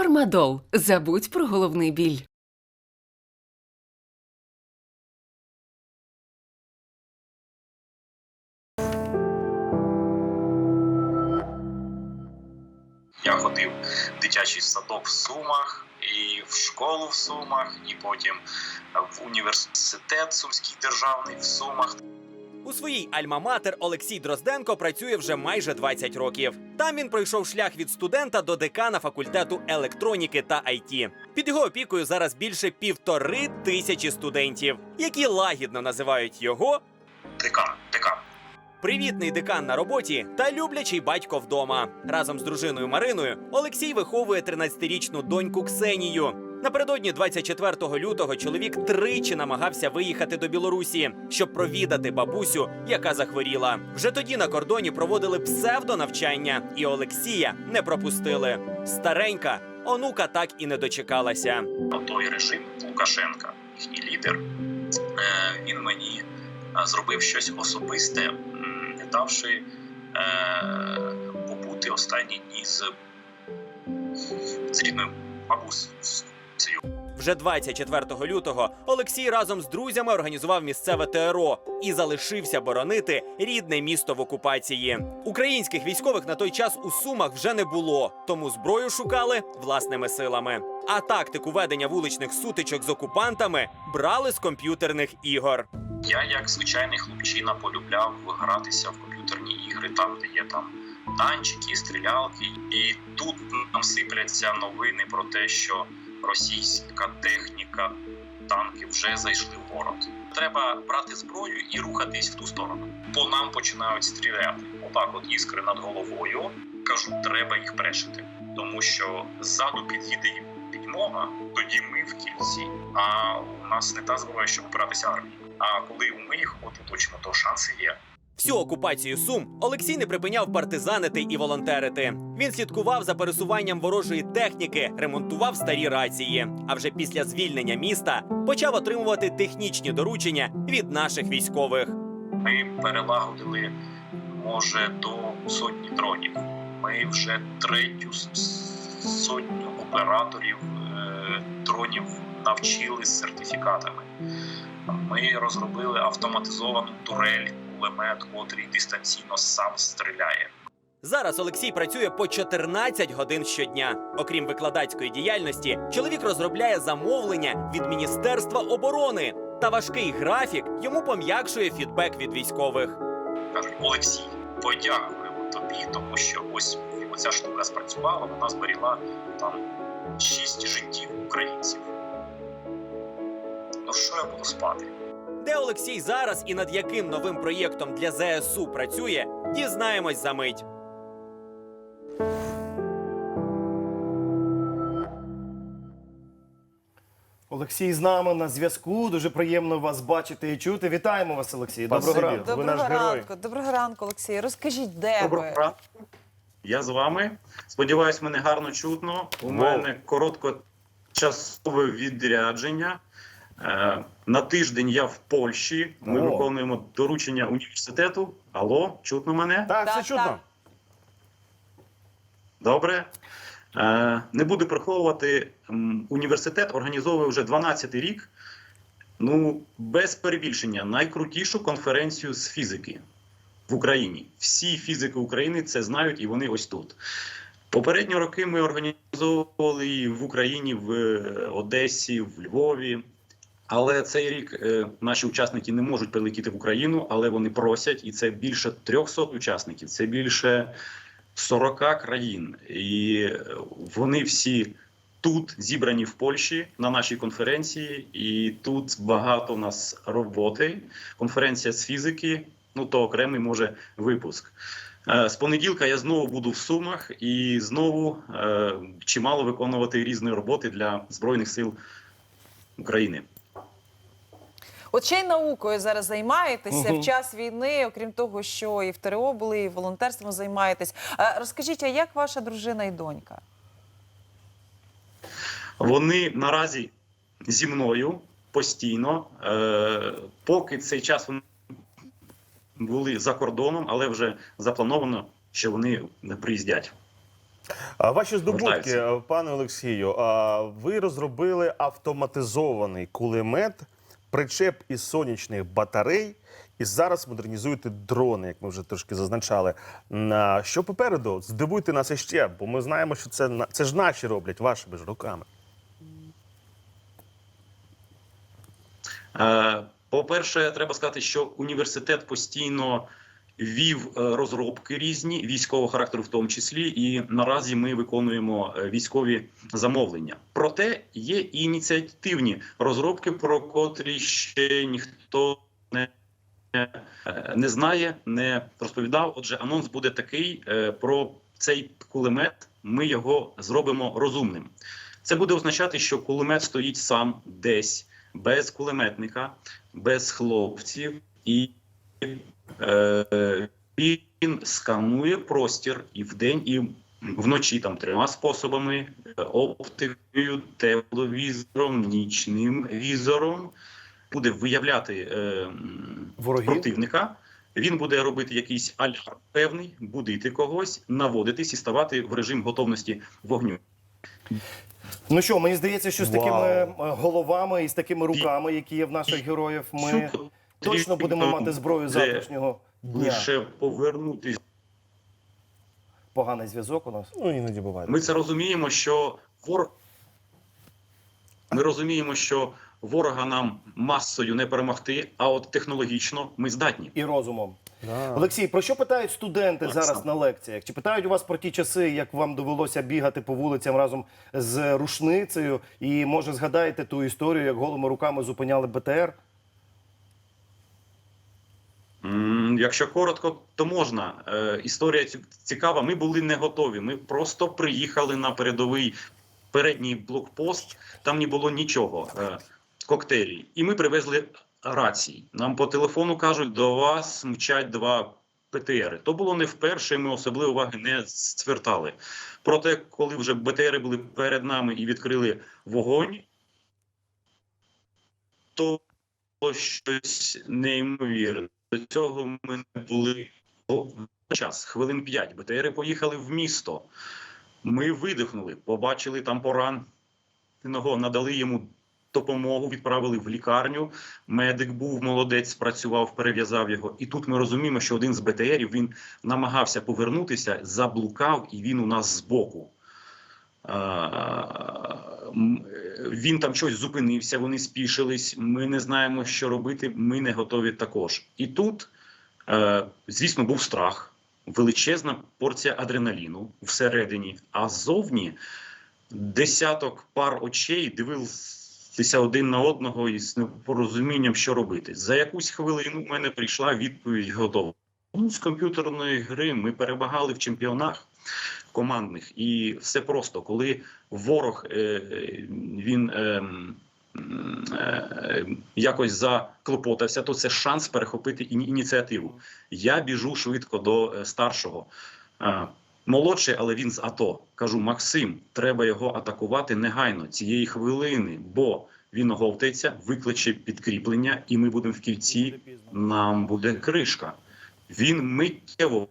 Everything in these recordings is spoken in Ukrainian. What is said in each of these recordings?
Фармадол. Забудь про головний біль. Я ходив в дитячий садок в Сумах, і в школу в Сумах, і потім в університет Сумський державний в Сумах. У своїй альма-матер Олексій Дрозденко працює вже майже 20 років. Там він пройшов шлях від студента до декана факультету електроніки та IT. Під його опікою зараз більше півтори тисячі студентів, які лагідно називають його Декан, декан. Привітний декан на роботі та люблячий батько вдома. Разом з дружиною Мариною Олексій виховує 13-річну доньку Ксенію. Напередодні 24 лютого чоловік тричі намагався виїхати до Білорусі, щоб провідати бабусю, яка захворіла. Вже тоді на кордоні проводили псевдонавчання, і Олексія не пропустили. Старенька онука так і не дочекалася. той режим Лукашенка, їхній лідер, е, він мені е, зробив щось особисте, не давши е, побути останні дні з, з рідною бабусею. Вже 24 лютого Олексій разом з друзями організував місцеве ТРО і залишився боронити рідне місто в окупації. Українських військових на той час у Сумах вже не було, тому зброю шукали власними силами. А тактику ведення вуличних сутичок з окупантами брали з комп'ютерних ігор. Я, як звичайний хлопчина, полюбляв гратися в комп'ютерні ігри, там, де є там танчики, стрілялки. І тут нам сипляться новини про те, що російська техніка, танки вже зайшли в город. Треба брати зброю і рухатись в ту сторону. По нам починають стріляти. Отак, от іскри над головою. Кажу, треба їх брешити, тому що ззаду під'їде підмога, тоді ми в кільці. А у нас не та зброя, щоб опиратися армії. А коли ми їх от оточимо, то шанси є. Всю окупацію Сум Олексій не припиняв партизанити і волонтерити. Він слідкував за пересуванням ворожої техніки, ремонтував старі рації. А вже після звільнення міста почав отримувати технічні доручення від наших військових. Ми перелагодили може до сотні дронів. Ми вже третю сотню операторів е, дронів навчили з сертифікатами. Ми розробили автоматизовану турель, кулемет, котрий дистанційно сам стріляє. Зараз Олексій працює по 14 годин щодня. Окрім викладацької діяльності, чоловік розробляє замовлення від Міністерства оборони. Та важкий графік йому пом'якшує фідбек від військових. кажуть, Олексій, подякуємо тобі, тому що ось оця штука спрацювала, вона зберігла там шість життів українців. Ну що я буду спати? Де Олексій зараз і над яким новим проєктом для ЗСУ працює, дізнаємось за мить. Олексій з нами на зв'язку. Дуже приємно вас бачити і чути. Вітаємо вас, Олексій. Доброго Спасибі. ранку. Ви Доброго наш герой. ранку, доброго ранку, Олексій. Розкажіть, де Доброго ви? ранку. Я з вами. Сподіваюсь, мене гарно чутно. У мене короткочасове відрядження. Е, На тиждень я в Польщі. Ми О. виконуємо доручення університету. Алло, чутно мене? Так, все Так, чутно. так. Добре. Е, Не буду приховувати. м, Університет організовує вже 12-й рік. Ну, без перебільшення, найкрутішу конференцію з фізики в Україні. Всі фізики України це знають, і вони ось тут. Попередні роки ми організовували в Україні, в е, Одесі, в Львові. Але цей рік е, наші учасники не можуть прилетіти в Україну, але вони просять, і це більше 300 учасників, це більше 40 країн. І е, вони всі тут зібрані в Польщі на нашій конференції, і тут багато у нас роботи. Конференція з фізики, ну то окремий може випуск. Е, З понеділка я знову буду в Сумах і знову чимало виконувати різні роботи для Збройних сил України. От ще й наукою зараз займаєтеся Мгм. в час війни, окрім того, що і в ТРО були, і волонтерством займаєтесь. А Розкажіть, а як ваша дружина і донька? Вони наразі зі мною постійно, е, поки цей час вони були за кордоном, але вже заплановано, що вони приїздять. А Ваші здобутки, е, пане Олексію, а, ви розробили автоматизований кулемет, причеп із сонячних батарей, і зараз модернізуєте дрони, як ми вже трошки зазначали. На що попереду? Здивуйте нас іще, бо ми знаємо, що це це ж наші роблять вашими ж руками. Е, По-перше, треба сказати, що університет постійно вів е, розробки різні військового характеру, в тому числі, і наразі ми виконуємо е, військові замовлення. Проте є ініціативні розробки, про котрі ще ніхто не, е, не знає, не розповідав. Отже, анонс буде такий про цей кулемет. Ми його зробимо розумним. Це буде означати, що кулемет стоїть сам десь без кулеметника, без хлопців, і він сканує простір і вдень, і вночі там трьома способами: е, оптикою, тепловізором, нічним візором. Буде виявляти е, Ворогів? противника. Він буде робити якийсь алярм певний, будити когось, наводитись і ставати в режим готовності вогню. Ну що, мені здається, що з Вау. такими е, головами і з такими руками, які є в наших героїв, ми точно будемо мати зброю завтрашнього дня. лише повернутися. Поганий зв'язок у нас. Ну іноді буває. Ми це розуміємо, що ворог. Ми розуміємо, що ворога нам масою не перемогти, а от технологічно ми здатні. І розумом. Да. Олексій, про що питають студенти Так, зараз на лекціях? Чи питають у вас про ті часи, як вам довелося бігати по вулицям разом з рушницею? І може згадаєте ту історію, як голими руками зупиняли БТР? Якщо коротко, то можна. Е, історія цікава. Ми були не готові. Ми просто приїхали на передовий передній блокпост. Там не було нічого. Е, коктейлі. І ми привезли рації. Нам по телефону кажуть, до вас мчать два БТРи. То було не вперше. Ми особливо уваги не звертали. Проте, коли вже БТРи були перед нами і відкрили вогонь, то було щось неймовірне. До цього ми не були о, час, хвилин п'ять. БТРи поїхали в місто. Ми видихнули, побачили там пораненого, надали йому допомогу, відправили в лікарню. Медик був молодець, спрацював, перев'язав його. І тут ми розуміємо, що один з БТРів він намагався повернутися, заблукав, і він у нас збоку. Він там щось зупинився, вони спішились. Ми не знаємо, що робити. Ми не готові також. І тут, е, звісно, був страх, величезна порція адреналіну всередині, а ззовні десяток пар очей дивилися один на одного із непорозумінням, що робити. За якусь хвилину в мене прийшла відповідь готова. З комп'ютерної гри ми перемагали в чемпіонах командних, і все просто, коли ворог е, е, він. Е, Якось заклопотався, то це шанс перехопити ініціативу. Я біжу швидко до старшого. Молодший, але він з АТО. Кажу: Максим, треба його атакувати негайно цієї хвилини, бо він оговтається, викличе підкріплення, і ми будемо в кільці. Нам буде кришка. Він миттєво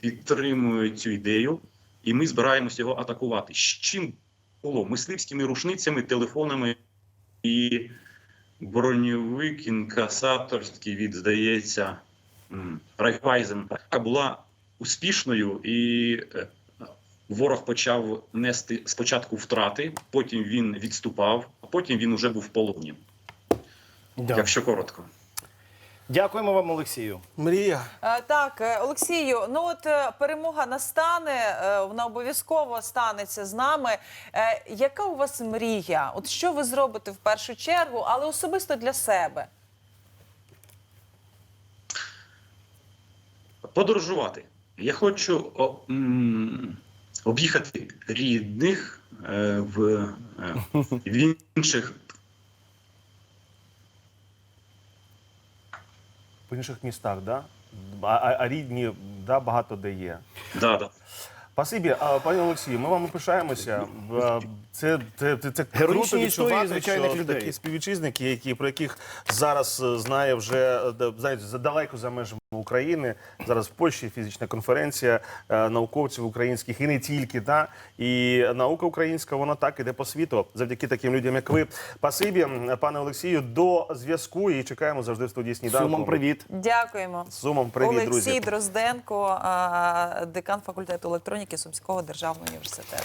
підтримує цю ідею, і ми збираємось його атакувати. З чим було? Мисливськими рушницями, телефонами і броньовик інкасаторський від, здається, Райфайзен була успішною, і е, ворог почав нести спочатку втрати, потім він відступав, а потім він уже був в полоні. Да. Якщо коротко. Дякуємо вам, Олексію. Мрія. Е, Так, е, Олексію, ну от е, перемога настане, е, вона обов'язково станеться з нами. Е, Яка у вас мрія? От що ви зробите в першу чергу, але особисто для себе? Подорожувати. Я хочу о, м, об'їхати рідних е, в, е, в інших В інших містах, да? А, а, а рідні, да, багато де є. да, да. Спасибі, пане Олексію, ми вам пишаємося. Це, це, це, це Героїчні круто історії звичайних що людей. такі співвітчизники, які про яких зараз е, знає вже е, знаєте, далеко за межами України. Зараз в Польщі фізична конференція е, науковців українських і не тільки. Та і наука українська вона так іде по світу завдяки таким людям, як ви. Спасибі, пане Олексію. До зв'язку і чекаємо завжди в студії сніданку. Сумом привіт. Дякуємо. Сумом привіт, Олексій друзі. Дрозденко, а, декан факультету електроніки Сумського державного університету.